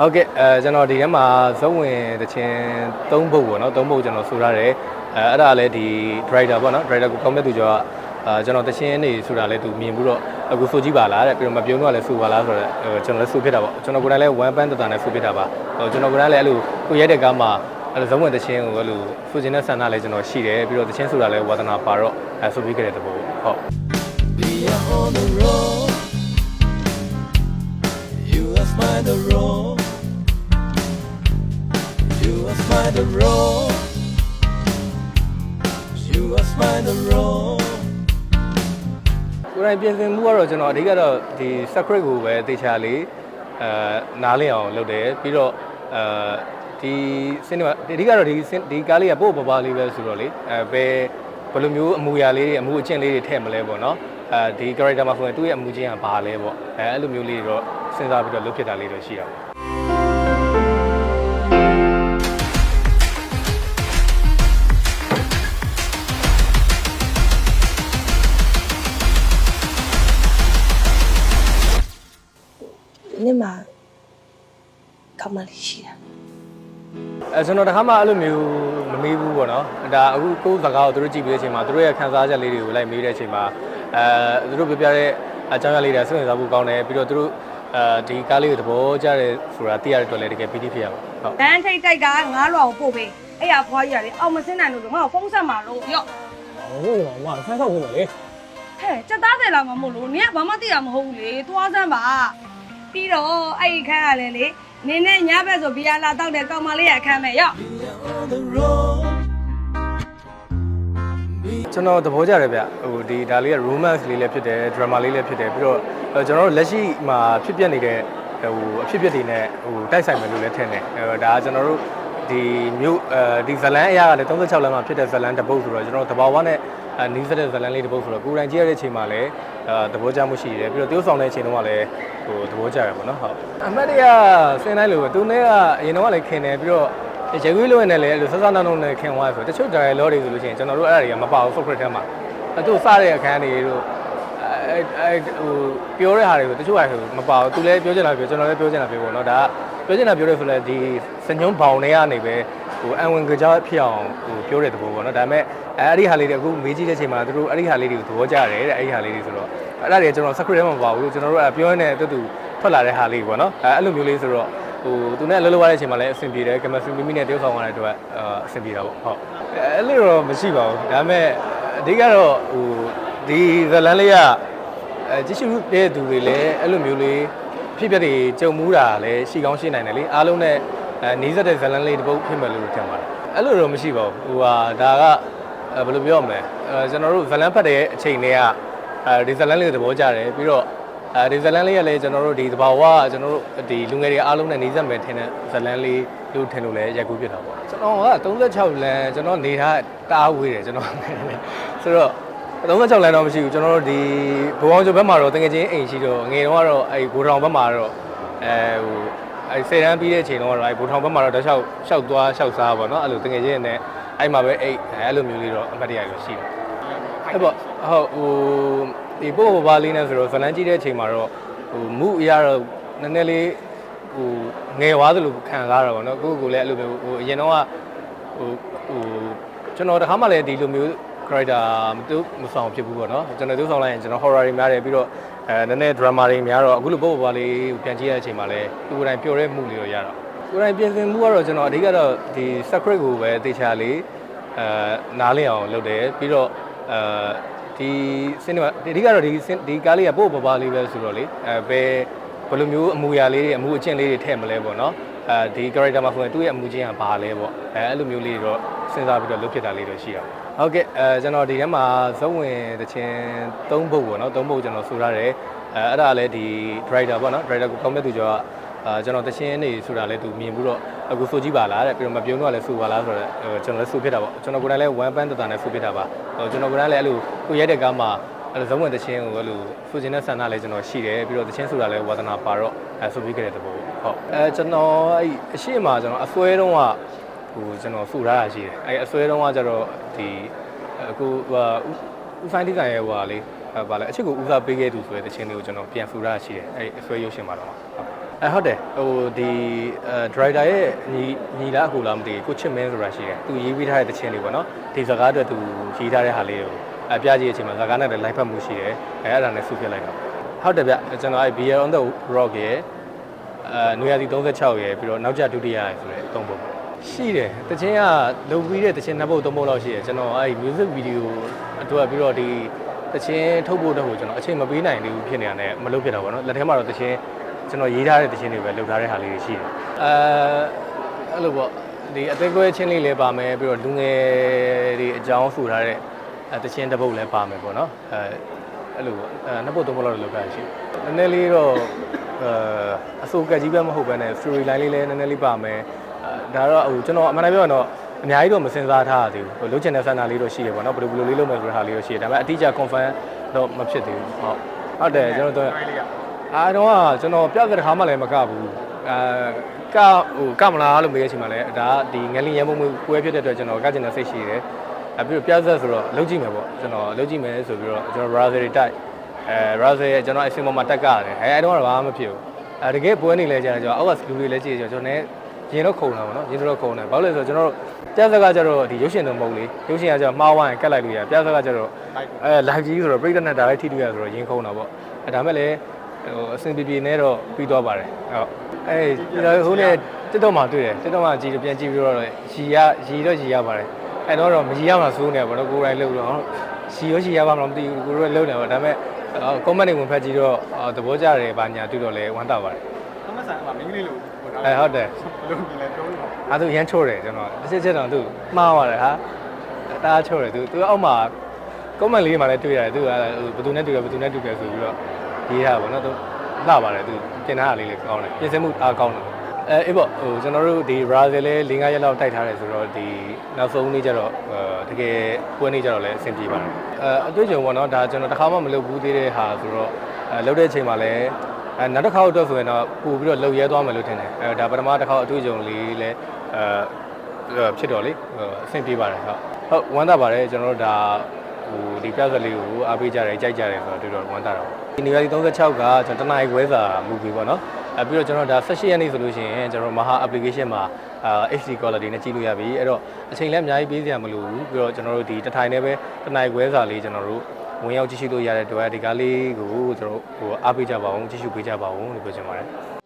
ဟုတ်ကဲ့အဲကျွန်တော်ဒီထဲမှာဇုံဝင်တခြင်း၃ပုတ်ပေါ့နော်၃ပုတ်ကျွန်တော်ဆိုရတယ်အဲအဲ့ဒါလည်းဒီ driver ပေါ့နော် driver ကိုကောင်းတဲ့သူကျော်ကအာကျွန်တော်တခြင်းနေဆိုတာလည်းသူမြင်ပြီးတော့အခုဆိုကြည့်ပါလားတဲ့ပြီးတော့မပြုံးတော့လည်းဆိုပါလားဆိုတော့အဲကျွန်တော်လည်းဆိုဖြစ်တာပေါ့ကျွန်တော်ကိုယ်တိုင်လည်း one band တတန်နဲ့ဆိုဖြစ်တာပါဟိုကျွန်တော်ကိုယ်တိုင်လည်းအဲ့လိုကိုရဲတဲ့ကားမှာအဲ့လိုဇုံဝင်တခြင်းကိုအဲ့လိုဆိုခြင်းတဲ့ဆန္ဒလည်းကျွန်တော်ရှိတယ်ပြီးတော့တခြင်းဆိုတာလည်းဝါသနာပါတော့အဲဆိုပြီးခဲ့တဲ့တဘောပေါ့ဟုတ် We are on the road. You have find the road. You have find the road. You have find the road. ကိုယ်တိုင်ပြင်ဆင်မှုကတော့ကျွန်တော်အဓိကတော့ဒီ secret ကိုပဲတေချာလေးအဲနားလည်အောင်လုပ်တယ်ပြီးတော့အဲဒီစင်အဓိကတော့ဒီဒီကားလေးကပို့ပပလေးပဲဆိုတော့လေအဲဘယ်ဘယ်လိုမျိုးအမူအရာလေးတွေအမူအကျင့်လေးတွေထည့်မလဲပေါ့နော်အဲဒီ character မှာဆိုရင်သူ့ရဲ့အမူအကျင့်ကဘာလဲပေါ့အဲအဲ့လိုမျိုးလေးတွေတော့စဉ်းစားပြီးတော့လုပ်ဖြစ်တာလေးတော့ရှိတာပေါ့ နေ့မှာကမလေးရှိတာအဲကျွန်တော်တခါမှအဲ့လိုမျိုးမမေးဘူးပေါ့နော်ဒါအခုကိုယ်စကားကိုသူတို့ကြည့်ပြီးတဲ့အချိန်မှာသူတို့ရဲ့ခံစားချက်လေးတွေကိုလိုက်မေးတဲ့အချိန်မှာအဲသူတို့ပြောပြတဲ့အကြောင်းအရာလေးတွေစိတ်ဝင်စားဖို့ကောင်းတယ်ပြီးတော့သူတို့အဲဒီကားလေးကိုသဘောကျတယ်ဆိုတာသိရတဲ့အတွက်လည်းတကယ်ပီတိဖြစ်ရပါဟုတ်လမ်းထိတ်တိုက်ကငားလွာကိုပို့ပေးအဲ့ရဖွားကြီးကလေအောက်မစင်းနိုင်လို့လို့ငါ့ကိုဖုန်းဆက်မှာလို့ရော့ဟုတ်ပါမဆန်းဆောက်ဝင်မယ်လေဟဲ့စက်သားတယ်လာမှာမို့လို့နင်ကဘာမှသိရမဟုတ်ဘူးလေသွားစမ်းပါ ပြီးတော့အဲ့ဒီခန်းကလည်းလေနင်းနဲ့ညဘက်ဆိုဘီယာလာတောက်တဲ့ကောင်မလေးရဲ့အခန်းပဲရော့ We are on the road. ကျွန်တော်သဘောကျတယ်ဗျဟိုဒီဒါလေးက romance လေးလည်းဖြစ်တယ် drama လေးလည်းဖြစ်တယ်ပြီးတော့အဲကျွန်တော်တို့လက်ရှိမှာဖြစ်ပျက်နေတဲ့ဟိုအဖြစ်အပျက်တွေနဲ့ဟိုတိုက်ဆိုင်မယ်လို့လည်းထင်တယ်အဲဒါကကျွန်တော်တို့ ဒီမြို့အဲဒီဇလန်အရာကလည်း36လမ်းမှာဖြစ်တဲ့ဇလန်တစ်ပုတ်ဆိုတော့ကျွန်တော်တို့တဘာဝနဲ့အဲနီးစပ်တဲ့ဇလန်လေးတစ်ပုတ်ဆိုတော့ကိုယ်တိုင်ကြည့်ရတဲ့အချိန်မှာလည်းအဲသဘောကျမှုရှိတယ်ပြီးတော့တိုးဆောင်တဲ့အချိန်တုန်းကလည်းဟိုသဘောကျရပါတော့ဟုတ်အမတ်တရစင်းတိုင်းလို့ပဲသူနဲ့ကအရင်တော့ကလည်းခင်တယ်ပြီးတော့ရေခွေးလို့နဲ့လည်းအဲ့လိုဆက်ဆက်နောက်နောက်နဲ့ခင်သွားဆိုတချို့ dialogue တွေဆိုလို့ရှိရင်ကျွန်တော်တို့အဲ့ဒါတွေကမပါဘူး software ထဲမှာအဲ့သူစတဲ့အခန်းတွေတို့အဲအဲဟိုပြောတဲ့ဟာတွေကိုတချို့ဟာဆိုမပါဘူးသူလည်းပြောချင်တာပြောကျွန်တော်လည်းပြောချင်တာပြောပေါ့နော်ဒါက ပြောချင်တာပြောရဲဆိုလဲဒီစညုံဘောင်တွေကနေပဲဟိုအန်ဝင်ကြောဖြစ်အောင်ဟိုပြောတဲ့သဘောပေါ့နော်ဒါပေမဲ့အဲအဲ့ဒီဟာလေးတွေအခုမေးကြည့်တဲ့အချိန်မှာသူတို့အဲ့ဒီဟာလေးတွေကိုသဘောကျတယ်တဲ့အဲ့ဒီဟာလေးတွေဆိုတော့အဲ့ဒါတွေကျွန်တော် secret ထဲမှာမပါဘူးကျွန်တော်တို့ကပြောနေတဲ့တူတူထွက်လာတဲ့ဟာလေးပေါ့နော်အဲအဲ့လိုမျိုးလေးဆိုတော့ဟိုသူနဲ့အလုပ်လုပ်ရတဲ့အချိန်မှာလည်းအဆင်ပြေတယ်ကင်မစထရီမိမိနဲ့တယောက်ဆောင်ရတဲ့အတွက်အာအဆင်ပြေတာပေါ့ဟုတ်အဲ့လိုတော့မရှိပါဘူးဒါပေမဲ့အဓိကတော့ဟိုဒီဇလန်လေးကအဲကြည့်ရှုတဲ့သူတွေလည်းအဲ့လိုမျိုးလေး ဖြစ်ပျက်တွေကြုံမှုတာလည်းရှိကောင်းရှိနိုင်တယ်လေအားလုံးနဲ့အဲနီးစပ်တဲ့ဇလန်လေးတစ်ပုတ်ဖြစ်မယ်လို့ထင်ပါတယ်အဲ့လိုတော့မရှိပါဘူးဟိုဟာဒါကအဲဘယ်လိုပြောရမလဲအဲကျွန်တော်တို့ဇလန်ဖတ်တဲ့အချိန်တွေကအဲဒီဇလန်လေးကိုသဘောကျတယ်ပြီးတော့အဲဒီဇလန်လေးကလည်းကျွန်တော်တို့ဒီသဘာဝကကျွန်တော်တို့ဒီလူငယ်တွေအားလုံးနဲ့နေစက်မယ်ထင်တဲ့ဇလန်လေးလို့ထင်လို့လည်းရိုက်ကူးဖြစ်တာပေါ့ကျွန်တော်က36လမ်းကျွန်တော်နေထားတအားဝေးတယ်ကျွန်တော်ဆိုတော့ 36လမ်းတော့မရှိဘူးကျွန်တော်တို့ဒီဘဝအောင်ကျော်ဘက်မှာတော့တကယ်ချင်းအိမ်ရှိတော့ငယ်တော့ကတော့အဲဘိုးထောင်ဘက်မှာတော့အဲဟိုအဲဆယ်တန်းပြီးတဲ့အချိန်တော့အဲဘိုးထောင်ဘက်မှာတော့တခြားလျှောက်သွားလျှောက်စားပါတော့အဲ့လိုတကယ်ချင်းနဲ့အဲ့မှာပဲအိတ်အဲ့လိုမျိုးလေးတော့အမှတ်တရလို့ရှိတယ်အဲ့ပေါ့ဟုတ်ဟိုဒီပို့ပပလေးနဲ့ဆိုတော့ဇလန်းကြည့်တဲ့အချိန်မှာတော့ဟိုမူအရာတော့နည်းနည်းလေးဟိုငယ်သွားသလိုခံစားရတာပေါ့နော်ကိုယ့်ကိုယ်လည်းအဲ့လိုမျိုးဟိုအရင်တော့ကဟိုဟိုကျွန်တော်တခါမှလည်းဒီလိုမျိုး character မတူမဆောင်ဖြစ်ဘူးပေါ့နော်ကျွန်တော်တူဆောင်လိုက်ရင်ကျွန်တော် horror တွေများတယ်ပြီးတော့အဲနည်းနည်း drama တွေများတော့အခုလိုပို့ပပလေးကိုပြန်ကြည့်ရတဲ့အချိန်မှာလည်းသူကိုယ်တိုင်ပျော်တဲ့မှုလေးတော့ရတော့ကိုယ်တိုင်ပြင်ဆင်မှုကတော့ကျွန်တော်အဓိကတော့ဒီ secret ကိုပဲတေချာလေးအဲနားလည်အောင်လုပ်တယ်ပြီးတော့အဲဒီစင်အဓိကတော့ဒီဒီကားလေးကပို့ပပလေးပဲဆိုတော့လေအဲဘယ်ဘယ်လိုမျိုးအမူအရာလေးတွေအမူအကျင့်လေးတွေထည့်မလဲပေါ့နော် အဲဒီ character မှာဆိုရင်သူ့ရဲ့အမူအကျင့်ကဘာလဲပေါ့အဲအဲ့လိုမျိုးလေးတွေတော့စဉ်းစားပြီးတော့လုပ်ဖြစ်တာလေးတော့ရှိတာပေါ့ဟုတ်ကဲ့အဲကျွန်တော်ဒီထဲမှာဇုံဝင်တခြင်း၃ပုတ်ပေါ့နော်၃ပုတ်ကျွန်တော်ဆိုရတယ်အဲအဲ့ဒါလည်းဒီ driver ပေါ့နော် driver ကိုကောင်းတဲ့သူကျော်ကအာကျွန်တော်တချင်းနေဆိုတာလဲသူမြင်ပြီးတော့အခုဆိုကြည့်ပါလားတဲ့ပြီးတော့မပြုံးတော့လည်းဆိုပါလားဆိုတော့ဟိုကျွန်တော်လည်းဆိုဖြစ်တာပေါ့ကျွန်တော်ကိုယ်တိုင်လည်း one band တတန်နဲ့ဆိုဖြစ်တာပါဟိုကျွန်တော်ကိုယ်တိုင်လည်းအဲ့လိုကိုရဲတဲ့ကားမှာအဲ့လိုဇုံဝင်တချင်းကိုအဲ့လိုဆိုခြင်းတဲ့ဆန္ဒလည်းကျွန်တော်ရှိတယ်ပြီးတော့တချင်းဆိုတာလည်းဝါသနာပါတော့အဲဆိုပြီးခဲ့တဲ့တဘောပေါ့ ဟုတ်အဲကျွန်တော်အဲ့အရှိမကျွန်တော်အစွဲတုံးကဟိုကျွန်တော်ဆိုထားတာရှိတယ်အဲ့အစွဲတုံးကကျတော့ဒီအခုဟိုဦးဆိုင်ဒီဇိုင်ရဲ့ဟိုဟာလေးအဲဗာလဲအချစ်ကိုဦးစားပေးခဲ့သူဆိုတဲ့တချင်းလေးကိုကျွန်တော်ပြန်ဆိုထားတာရှိတယ်အဲ့အစွဲရုပ်ရှင်မှာတော့ဟုတ်အဲဟုတ်တယ်ဟိုဒီအဲဒရိုက်တာရဲ့ညီညီလားအခုလားမသိဘူးကိုချစ်မင်းဆိုတာရှိတယ်သူရေးပေးထားတဲ့တခြင်းတွေပေါ့နော်ဒီစကားအတွက်သူရေးထားတဲ့ဟာလေးကိုအပြကြည့်အချိန်မှာစကားနဲ့လည်းလိုက်ဖက်မှုရှိတယ်အဲအဲ့ဒါနဲ့ဆုပြလိုက်တော့ဟုတ်တယ်ဗျကျွန်တော်အဲ Beer on the Rock ရဲ့ အဲနွေရာသီ36ရဲ့ပြီးတော့နောက်ကျဒုတိယရဲ့ဆိုတဲ့သုံးပုံရှိတယ်တခြင်းကလုံပြီးတဲ့တခြင်းနှစ်ပုတ်သုံးပုတ်လောက်ရှိတယ်ကျွန်တော်အဲ music video အတွက်ပြီးတော့ဒီတခြင်းထုတ်ဖို့တော့ကိုကျွန်တော်အချိန်မပေးနိုင်သေးဘူးဖြစ်နေတာနဲ့မလုပ်ဖြစ်တာပေါ့နော်လက်ထဲမှာတော့တခြင်းကျွန်တော်ရေးထားတဲ့တခြင်းတွေပဲလုပ်ထားတဲ့ဟာလေးတွေရှိတယ်အဲအဲ့လိုပေါ့ဒီအသေးကွဲချင်းလေးလည်းပါမယ်ပြီးတော့လူငယ်တွေအကြောင်းဆိုထားတဲ့အဲတခြင်းတစ်ပုတ်လည်းပါမယ်ပေါ့နော်အဲအဲ့လိုပေါ့အဲနှစ်ပုတ်သုံးပုတ်လောက်လုပ်ထားရရှိတယ်နည်းနည်းလေးတော့ အဲအစိုးကကြီးပဲမဟုတ်ဘဲနဲ့ story line လေးလည်းနည်းနည်းလေးပါမယ်အဲဒါတော့ဟိုကျွန်တော်အမှန်တမ်းပြောရင်တော့အများကြီးတော့မစင်စားထားရသေးဘူးဟိုလုပ်ချင်တဲ့ဆန္ဒလေးတော့ရှိတယ်ပေါ့နော်ဘယ်လိုဘယ်လိုလေးလုပ်မယ်ဆိုတဲ့ဟာလေးတော့ရှိတယ်ဒါပေမဲ့အတိအကျ confirm တော့မဖြစ်သေးဘူးဟုတ်ဟုတ်တယ်ကျွန်တော်တို့အားတော့ကကျွန်တော်ပြတဲ့ခါမှလည်းမကဘူးအဲကဟိုကမလားလို့မေးတဲ့အချိန်မှာလည်းဒါကဒီငလင်ရမုံမွေးပွဲဖြစ်တဲ့အတွက်ကျွန်တော်ကကျင်တဲ့စိတ်ရှိတယ်အဲပြီးတော့ပြသက်ဆိုတော့လုံးကြည့်မယ်ပေါ့ကျွန်တော်လုံးကြည့်မယ်ဆိုပြီးတော့ကျွန်တော် browser တွေတိုက် အဲ browser ရဲ့ကျွန်တော်အစင်ပေါ်မှာတက်ကြတယ်အဲအဲ့တော့ဘာမှမဖြစ်ဘူးအဲတကယ်ပွဲနေလဲကြာတယ်ကျွန်တော်အောက်ကလူတွေလည်းကြည့်ကြကျွန်တော်လည်းရင်တော့ခုံတာပေါ့နော်ရင်တော့ခုံတယ်ဘာလို့လဲဆိုတော့ကျွန်တော်တို့ပြသက်ကကျတော့ဒီရုပ်ရှင်တော့မဟုတ်လေရုပ်ရှင်ကကျတော့မှားဝိုင်းကတ်လိုက်လို့ရပြသက်ကကျတော့အဲ live ကြီးဆိုတော့ပြိတ္တနဲ့ဒါလည်းထိတွေ့ရဆိုတော့ရင်ခုံတာပေါ့အဲဒါမဲ့လည်းဟိုအဆင်ပြေပြေနဲ့တော့ပြီးသွားပါတယ်ဟုတ်အဲကျွန်တော်ဟိုနေ့တက်တော့မှတွေ့တယ်တက်တော့မှကြည့်ပြန်ကြည့်ပြီးတော့ရီရရီတော့ရီရပါတယ်အဲတော့တော့မရီရမှာစိုးနေပါတော့ကိုယ်တိုင်လှုပ်တော့ရီရောရီရပါမလားမသိဘူးကိုယ်တို့လည်းလှုပ်နေပါဒါပေမဲ့ ကွန်မန့်တွေဝင်ဖက်ကြည့်တော့သဘောကျတယ်ဗာညာတွေ့တော့လဲဝမ်းသာပါတယ်။အမဆန်ကမင်းလေးလို့ဟိုဒါအဲဟုတ်တယ်လုံးပြီလဲတုံးတော့အဲသူရမ်းချိုးတယ်ကျွန်တော်တစ်ချက်ချက်တော့သူမှားပါတယ်ဟာတအားချိုးတယ်သူသူအောက်မှာကွန်မန့်လေးမှလည်းတွေ့ရတယ်သူကဘယ်သူနဲ့တွေ့ရဘယ်သူနဲ့တွေ့ရဆိုပြီးတော့ရေးထားပါတော့သူလှပါတယ်သူတင်ထားတာလေးလည်းကောင်းတယ်ပြင်ဆင်မှုအားကောင်းတယ် အဲအေးပေါ့ဟိုကျွန်တော်တို့ဒီ Brazil လေး၄၅ရက်လောက်တိုက်ထားတယ်ဆိုတော့ဒီနောက်ဆုံးနေ့ကျတော့အဲတကယ်ပွဲနေ့ကျတော့လည်းအဆင်ပြေပါတယ်အဲအတွေ့အကြုံပေါ့နော်ဒါကျွန်တော်တစ်ခါမှမလုပ်ဘူးသေးတဲ့ဟာဆိုတော့အဲလုပ်တဲ့အချိန်မှာလည်းအဲနောက်တစ်ခါတော့ဆိုရင်တော့ပို့ပြီးတော့လှုပ်ရဲသွားမယ်လို့ထင်တယ်အဲဒါပထမတစ်ခါအတွေ့အကြုံလေးလည်းအဲဖြစ်တော့လေအဆင်ပြေပါတယ်ဟုတ်ဟုတ်ဝမ်းသာပါတယ်ကျွန်တော်တို့ဒါဟိုဒီပြဿနာလေးကိုအားပေးကြတယ်ကြိုက်ကြတယ်ဆိုတော့တော်တော်ဝမ်းသာတော့ဒီနေရာဒီ36ကကျွန်တော်တနင်္ဂနွေခွဲစာ movie ပေါ့နော် အဲပြီးတော့ကျွန်တော်ဒါ18ရက်နေ့ဆိုလို့ရှိရင်ကျွန်တော်မဟာ application မှာအာ HD quality နဲ့ကြည့်လို့ရပြီအဲ့တော့အချိန်လည်းအများကြီးပေးစရာမလိုဘူးပြီးတော့ကျွန်တော်တို့ဒီတစ်ထိုင်နဲ့ပဲတနင်္ဂနွေခွဲစာလေးကျွန်တော်တို့ဝင်ရောက်ကြည့်ရှုလို့ရတဲ့အတွက်ဒီကားလေးကိုကျွန်တော်တို့ဟိုအားပေးကြပါအောင်ကြည့်ရှုပေးကြပါအောင်လို့ပြောချင်ပါတယ်